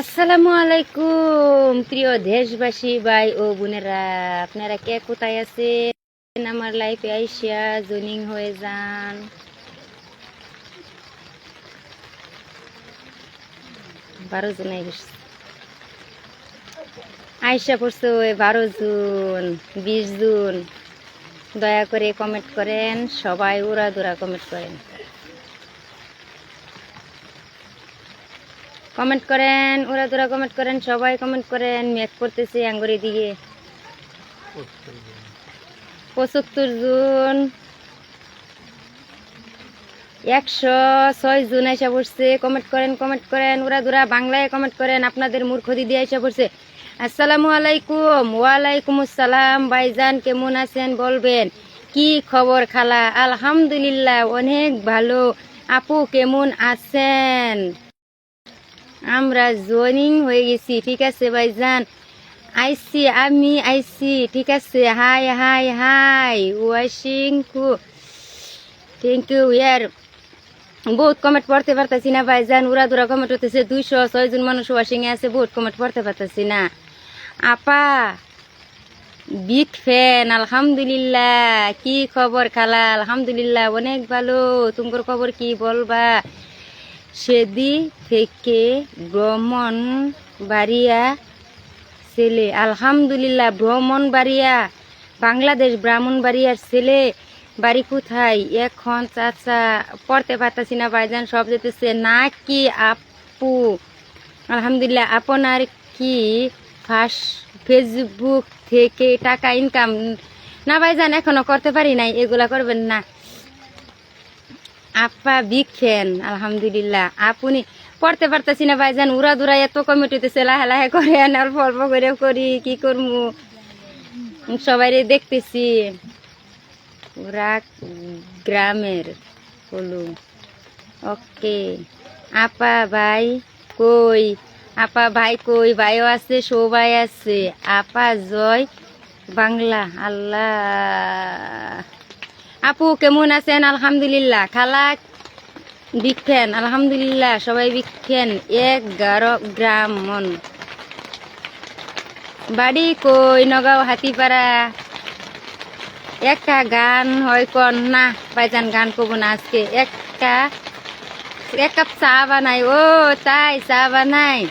আসসালামু আলাইকুম, প্রিয় দেশবাসী, ভাই ও বোনেরা। আপনারা কে কোথায় আছেন? আমার লাইফে আইসিয়া জুনিং হয়ে যান। বারো জন আইসা পড়ছে। বারো জুন, বিশ জুন। দয়া করে কমেন্ট করেন, সবাই উড়া দুরা কমেন্ট করেন। কমেন্ট করেন, ওরা তোরা কমেন্ট করেন, সবাই কমেন্ট করেন মেক করতেছে আঙ্গুরি দিয়ে পঁচাত্তর জুন। একশো ছয় জুন এসে পড়ছে। কমেন্ট করেন কমেন্ট করেন, ওরা দুরা বাংলায় কমেন্ট করেন, আপনাদের মূর্খ দিদি এসে পড়ছে। আসসালামু আলাইকুম, ওয়ালাইকুম আসসালাম, ভাইজান কেমন আছেন বলবেন? কি খবর খালা? আলহামদুলিল্লাহ, অনেক ভালো। আপু কেমন আছেন? আমরা জয়েনিং হয়ে গেছি, ঠিক আছে ভাইজান? আইসি, আমি আইসি, ঠিক আছে? হাই হাই হাই ওয়াশিং কু থ্যাংক ইউ ইয়ার। বহুত কমেন্ট পড়তে পারতেছি না ভাইজান, উড়া দুরা কমেন্ট হতেছে দুইশো ছয়জন মানুষ ওয়াশিং এ আছে, বহুত কমেন্ট পড়তে পারতেছি না। আপা বিগ ফ্যান আলহামদুলিল্লাহ, কি খবর খালা? আলহামদুলিল্লাহ, অনেক ভালো। তোমার খবর কি বলবা? সেদি থেকে ভ্রমণ বাড়িয়া ছেলে। আলহামদুলিল্লাহ, ভ্রমণ বাড়িয়া। বাংলাদেশ ব্রাহ্মণ বাড়িয়ার ছেলে। বাড়ি কোথায়? এখন চাচা, পড়তে পারতাছি না ভাইজান, সব যেতেছে। না কি আপু? আলহামদুলিল্লাহ, আপনার কি ফার্স ফেসবুক থেকে টাকা ইনকাম না ভাইজান এখনও করতে পারি নাই, এগুলা করবেন না। আপা বিগ ফ্যান আলহামদুলিল্লাহ। আপনি পড়তে পারতেছি না ভাইজান উড়া দুরা এত কমিটিতেছে লাহে লাহে করে অল্প অল্প করে করি, কি করব সবাই দেখতেছি। ওরা গ্রামের হলু ওকে। আপা ভাই কই? আপা ভাই কই? ভাইও আছে, সবাই আছে। আপা জয় বাংলা, আল্লাহ। আপু, কেমন আছেন? আলহামদুলিল্লাহ। খালা বিখ্যান আলহামদুলিল্লাহ, সবাই বিখ্যান এগারো গ্রাম মন। বাড়ি কই? নগাঁও, হাতিপাড়া। একটা গান হয় কন? না পাইজান গান কব না আজকে। একটা এক কাপ চা বানাই। ও, তাই চা বানাই।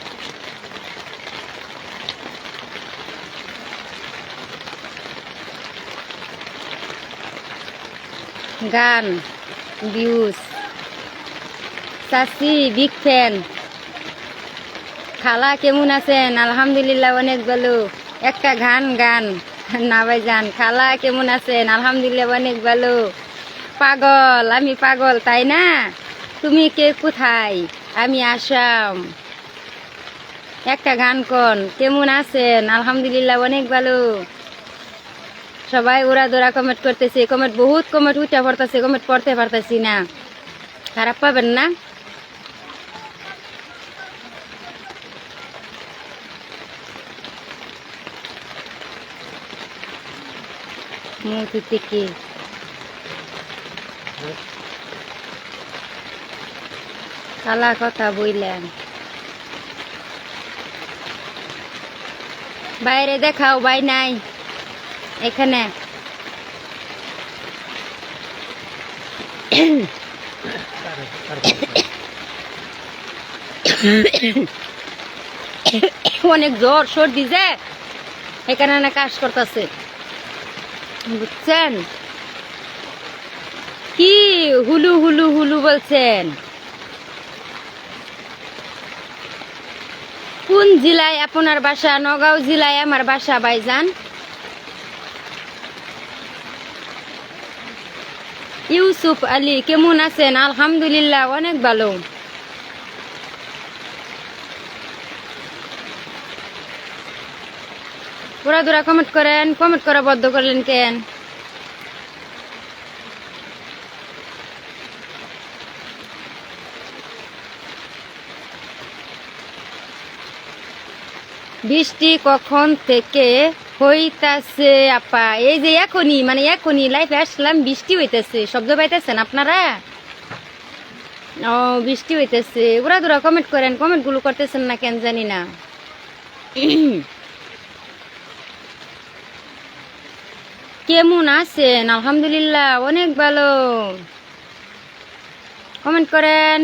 গান ভিউজ চাচি বিগ ফ্যান। খালা, কেমন আছেন? আলহামদুলিল্লাহ, অনেক ভালো। একটা গান গান। না যান খালা, কেমন আছেন? আলহামদুলিল্লাহ, অনেক ভালো। পাগল, আমি পাগল, তাই না? তুমি কে কোথায়? আমি আসাম। একটা গান কন, কেমন আছেন? আলহামদুলিল্লাহ, অনেক ভালো। সবাই ওরা দোরা কমেন্ট করতেছে কমেন্ট বহুত কমেন্ট উঠা পড়তেছে কমেন্ট পড়তে পারতেছি না। খারাপ পাবেন না। মুখি থেকে কালা কথা বইলেন। বাইরে দেখাও বাই নাই। এখানে। অনেক জ্বর, সর্দি যে, এখানে না কাজ করতেছে। বুঝছেন? কি হুলু হুলু হুলু বলছেন? কোন জেলায় আপনার বাসা? নগাঁও জেলায় আমার বাসা, ভাইজান? ইউসুফ আলী, কেমন আছেন? আলহামদুলিল্লাহ, অনেক ভালো। পুরা দুরা কমেন্ট করেন কমেন্ট করা বদ্ধ করলেন কেন? বৃষ্টি কখন থেকে হইতাছে, আপা। এই যে এখনই মানে এখনই লাইফে আসলাম, বৃষ্টি হইতেছে। শব্দ পাইতেছেন আপনারা? ও, বৃষ্টি হইতেছে। ওরা দুরা কমেন্ট করেন কমেন্টগুলো করতেছেন না কেন জানি না। কেমন আছেন? আলহামদুলিল্লাহ, অনেক ভালো। কমেন্ট করেন।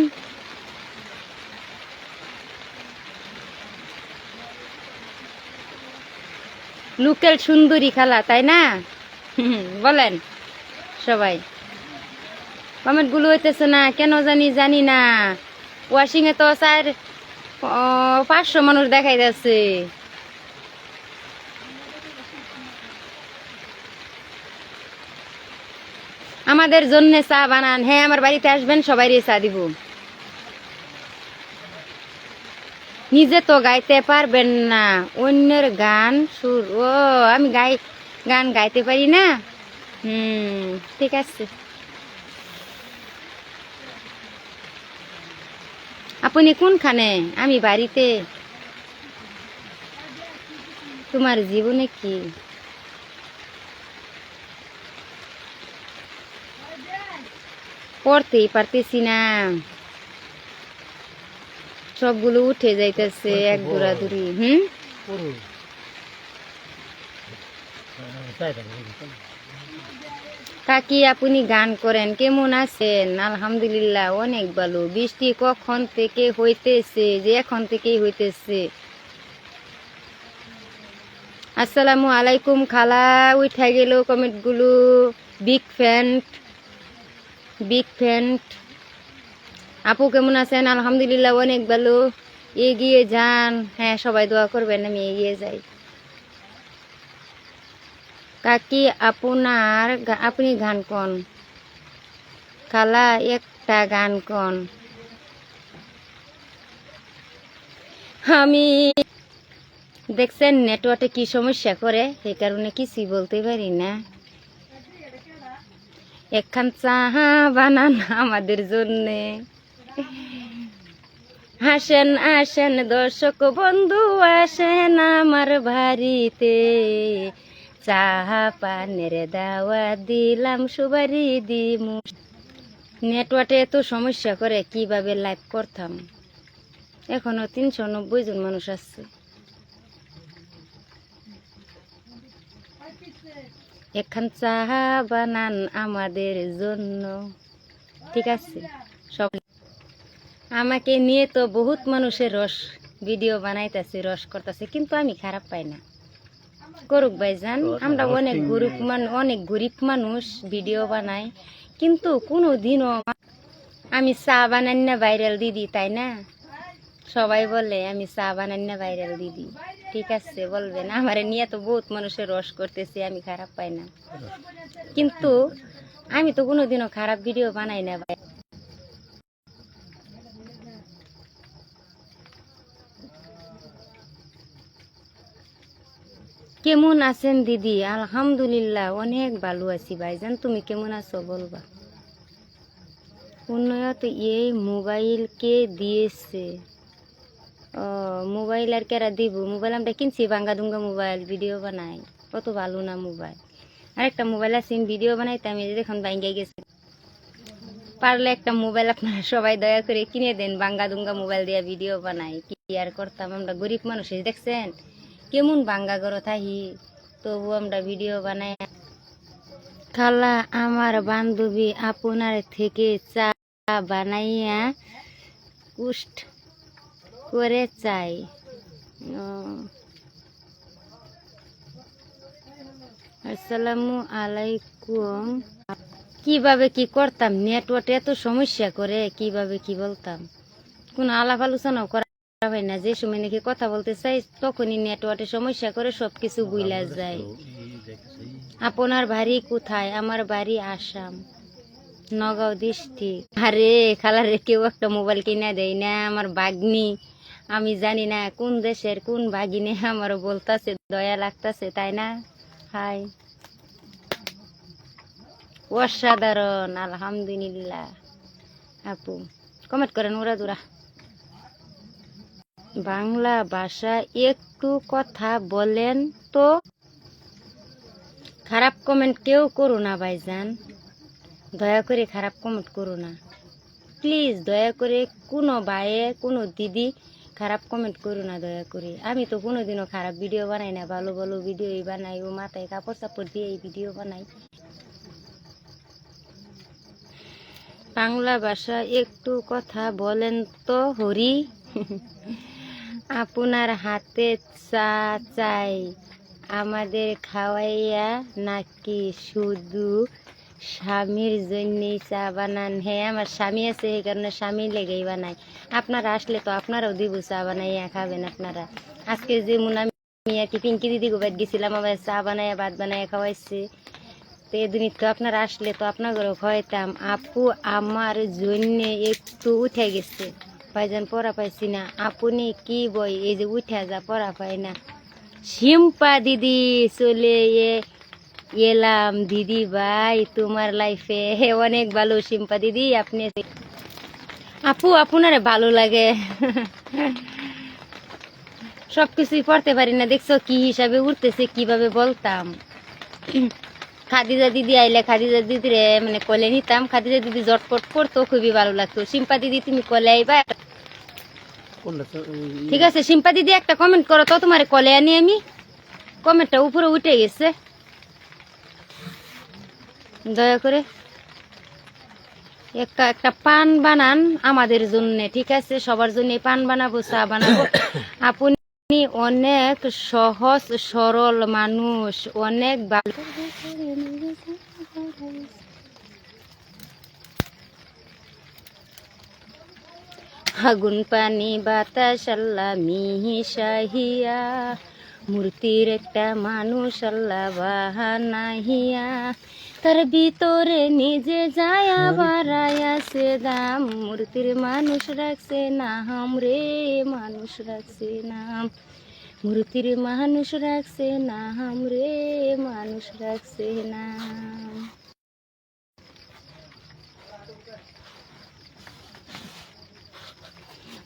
লোকেল সুন্দরী খালা, তাই না? বলেন, সবাই। কমেন্টগুলো হইতেছে না, কেন জানি জানি না। ওয়াশিং এ তো স্যার পাঁচশো মানুষ দেখাই যাচ্ছে আমাদের জন্য চা বানান। হ্যাঁ আমার বাড়িতে আসবেন সবাই চা দিব। নিজে তো গাইতে পারবেন না। অন্যের গান সুর। ও, আমি গাই, গান গাইতে পারি না? হুম, ঠিক আছে। আপনি কোনখানে? আমি বাড়িতে। তোমার জীবনে কি? পড়তেই পারতেছি না। সবগুলো উঠে যাইতেছে এক দূরা দূরি হুম? কাকি আপনি গান করেন কেমন আছেন? আলহামদুলিল্লাহ অনেক ভালো। বৃষ্টি কখন থেকে হইতেছে? যে এখন থেকেই হইতেছে। আসসালামু আলাইকুম খালা। উঠা গেল কমেন্টগুলো বিগ ফ্যান্ট বিগ ফ্যান্ট। আপু কেমন আছেন? আলহামদুলিল্লাহ, অনেক ভালো। এগিয়ে যান। হ্যাঁ সবাই দোয়া করবেন, আমি এগিয়ে যাই। কাকি, আপনার আপনি গান কন? খালা, একটা গান কন? আমি দেখছেন, নেটওয়ার্কে কি সমস্যা করে? সেই কারণে কিছুই বলতে পারি না। একখান চাহা বানান আমাদের জন্যে। হাসেন আসেন দর্শক বন্ধু, আসেন আমার বাড়িতে। চাহা পানের দাওয়া দিলাম সুবারি দিমু। নেটওয়ার্কে এত সমস্যা করে কীভাবে লাইভ করতাম? এখনও তিনশো নব্বই জন মানুষ আসছে এখান চাহা বানান আমাদের জন্য। ঠিক আছে? সব আমাকে নিয়ে তো বহুত মানুষের রস ভিডিও বানাইতেছে রস করতেছে কিন্তু আমি খারাপ পাই না। করুক ভাই ভাইজান আমরা অনেক গরিব মান অনেক গরিব মানুষ ভিডিও বানাই কিন্তু কোনো দিনও আমি চা বানাই না ভাইরাল দিদি তাই না? সবাই বলে আমি চা বানাই না ভাইরাল দিদি ঠিক আছে বলবেন আমার নিয়ে তো বহুত মানুষের রস করতেছে আমি খারাপ পাই না। কিন্তু আমি তো কোনোদিনও খারাপ ভিডিও বানাই না ভাই কেমন আছেন দিদি? আলহামদুলিল্লাহ, অনেক ভালো আছি ভাইজান। তুমি কেমন আছো বলবা? উন্নয়ত এই মোবাইল কে দিয়েছে? ও, মোবাইল আর কেরা দিব? মোবাইল আমরা কিনছি ভাঙ্গা দুঙ্গা মোবাইল, ভিডিও বানাই। কত ভালো না মোবাইল। আর একটা মোবাইল আছে ভিডিও বানাই বানাইতে আমি দেখুন, ভাঙ্গে গেছে। পারলে একটা মোবাইল আপনারা সবাই দয়া করে কিনে দেন বাঙ্গা দুঙ্গা মোবাইল দিয়ে ভিডিও বানাই। কি আর করতাম আমরা? গরিব মানুষ দেখছেন? কেমন বাঙ্গা গর থাহি? তবু আমরা ভিডিও বানাই। খালা, আমার বান্ধবী আপনার থেকে চা বানাইয়া কুষ্ট করে চাই। আসসালামু আলাইকুম। কীভাবে কি করতাম? নেটওয়ার্ক এত সমস্যা করে, কীভাবে কি বলতাম? কোনো আলাপ আলোচনাও করা না, যে সময় নাকি কথা বলতে চাই তখনই নেটওয়ার্কের সমস্যা করে যায়। আপনার বাড়ি কোথায়? আমার বাড়ি আসাম। নগাঁও ডিস্ট্রিক্ট। আরে, খালারে কেউ একটা মোবাইল দেয় না, আমার বাগনি। আমি জানি না কোন দেশের কোন বাগিনে আমার বলতাছে, দয়া লাগতাছে, তাই না? হাই। অসাধারণ, আলহামদুলিল্লাহ। আপু কমেন্ট করেন ওরা দুরা বাংলা ভাষা একটু কথা বলেন তো। খারাপ কমেন্ট কেউ করো না ভাইজান। দয়া করে খারাপ কমেন্ট করো না। প্লিজ দয়া করে কোনো ভাইয়ে, কোনো দিদি খারাপ কমেন্ট করো না দয়া করে। আমি তো কোনোদিনও খারাপ ভিডিও বানাই না, ভালো ভালো ভিডিওই বানাই ও মাথায় কাপড় চাপড় দিয়ে এই ভিডিও বানাই। বাংলা ভাষা একটু কথা বলেন তো হরি। আপনার হাতে চা চাই। আমাদের খাওয়াইয়া নাকি শুধু স্বামীর জন্যই চা বানান? হ্যাঁ আমার স্বামী আছে, এই কারণে স্বামী লেগেই বানাই আপনারা আসলে তো আপনারাও দিব চা বানাইয়া খাবেন আপনারা। আজকে যে আমি আর কি পিঙ্কি দিদি গোবাদ গেছিলাম, আবার চা বানাইয়া, ভাত বানাইয়া খাওয়াইছে। তো এদিন তো আপনারা আসলে তো আপনার ঘরে খাওয়াইতাম আপু আমার জন্যে একটু উঠে গেছে। ভাইজান পড়া পাইছি না। আপনি কি বই? এই যে উঠে যা পড়া পাই না। শিম্পা দিদি চলে এলাম। দিদি ভাই, তোমার লাইফে অনেক ভালো শিম্পা দিদি, আপনি আপু, আপনারে ভালো লাগে। সব কিছুই পড়তে পারি না। দেখছ কি হিসাবে উঠতেছে, কীভাবে বলতাম। খাদিজা দিদি আইলে খাদিজা দিদিরে মানে কলে নিতাম। খাদিজা দিদি জটপট করতো খুবই ভালো লাগতো। শিম্পা দিদি তুমি কলে আইবা। ঠিক আছে শিম্পা দিদি একটা কমেন্ট করো তো তোমার কলে আনি আমি। কমেন্টটা উপরে উঠে গেছে। দয়া করে। একটা একটা পান বানান আমাদের জন্য ঠিক আছে? সবার জন্য পান বানাবো চা বানাবো। আপনি অনেক সহজ, সরল মানুষ, অনেক ভালো আগুন, পানি, বাতাস, আল্লাহ মিহি সাহিয়া মূর্তির একটা মানুষ, আল্লাহ বাহানাহিয়া তার ভিতরে নিজে যায় আয়াসে দাম। মূর্তির মানুষ রাখছে নাম রে, মানুষ রাখছে নাম। মূর্তির মানুষ রাখছে নাম রে, মানুষ রাখছে নাম।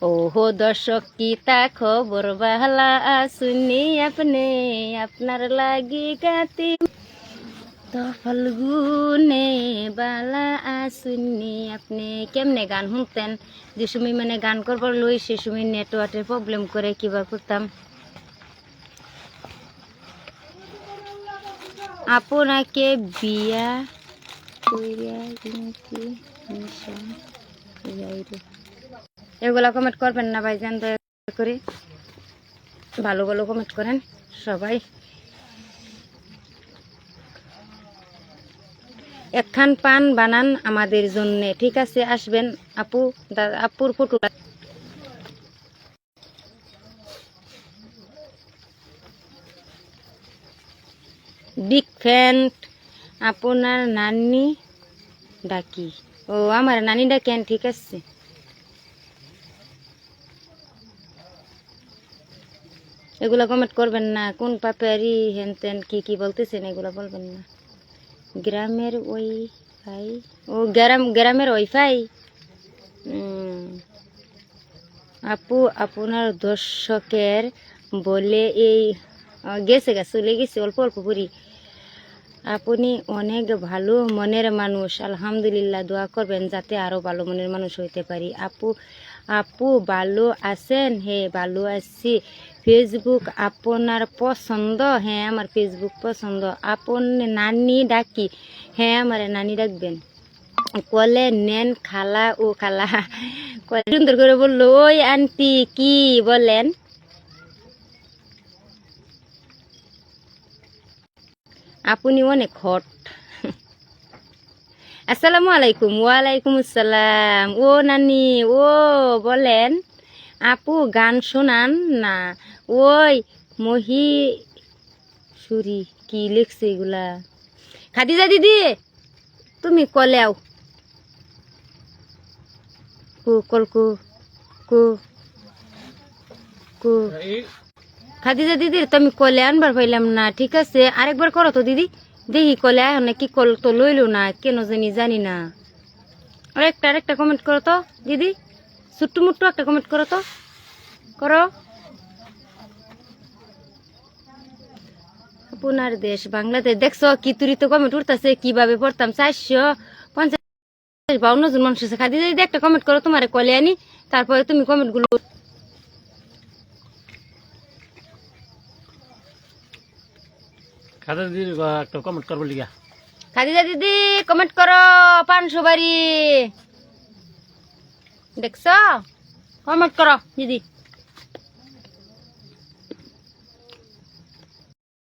ওহো দর্শক, কি তা খবর? বাহলা, শুনি আপনি, আপনার লাগি গাতি ফাল্গুনে বালা শুনি আপনি। কেমনে গান শুনতেন? যে সময় মানে গান করবার লই সে সময় নেটওয়ার্কের প্রবলেম করে কিবা করতাম? আপনাকে বিয়া কইরা কিন্তু এগুলা কমেন্ট করবেন না ভাইজান, দয়া করে। ভালো ভালো কমেন্ট করেন সবাই। একখান পান বানান আমাদের জন্য। ঠিক আছে, আসবেন আপু আপুর ফটো বিগ ফ্যান আপনার নানি ডাকি। ও, আমার নানি ডাকেন, ঠিক আছে। এগুলা কমেন্ট করবেন না। কোন পাপেরি হেন তেন কি কি বলতেছেন, এগুলা বলবেন না। গ্রামের ওয়াইফাই ও গ্রাম গ্রামের ওয়াইফাই? উম, আপু আপনার দর্শকের বলে এই গেছে গা চলে গেছে অল্প অল্প করি। আপনি অনেক ভালো মনের মানুষ আলহামদুলিল্লাহ দোয়া করবেন যাতে আরও ভালো মনের মানুষ হইতে পারি। আপু আপু ভালো আছেন? হে ভালো আছি। ফেসবুক আপনার পছন্দ? হ্যাঁ আমার ফেসবুক পছন্দ। আপন নানি ডাকি। হ্যাঁ আমার নানি ডাকবেন। কলে নেন খালা ও খালা। সুন্দর করে বলল, ওই আন্টি, কি বলেন? আপনি অনেক হট। আসসালামু আলাইকুম। ওয়ালাইকুম আসসালাম। ও নানি, ও বলেন, আপু গান শোনান না। ওই মহি সুরি, কি লিখছে এগুলা? খাদিজা দিদি, তুমি কলে আও। কু, কল কু কু কু। খাদিজা দিদি তুমি কলে আনবার পাইলাম না, ঠিক আছে? আরেকবার করো তো দিদি। দেখি কলে আয় না কি কল তো লইলো না, কেন জানি জানি না। আরেকটা আরেকটা কমেন্ট করো তো, দিদি। ছোট্ট মুট্টু একটা কমেন্ট করো তো। করো। আপনার দেশ বাংলাদেশ। দেখছ কি তুরি তো কমেন্ট উঠতেছে কীভাবে পড়তাম? চারশো পঞ্চাশ বাউন্ন জন মানুষ আছে। খাদি যদি একটা কমেন্ট করো তোমার কলে আনি তারপরে তুমি কমেন্টগুলো খাতা দিদি একটা কমেন্ট করব লিগা। খাদিজা দিদি কমেন্ট করো পাঁচশো বাড়ি। দেখছ? কমেন্ট করো দিদি।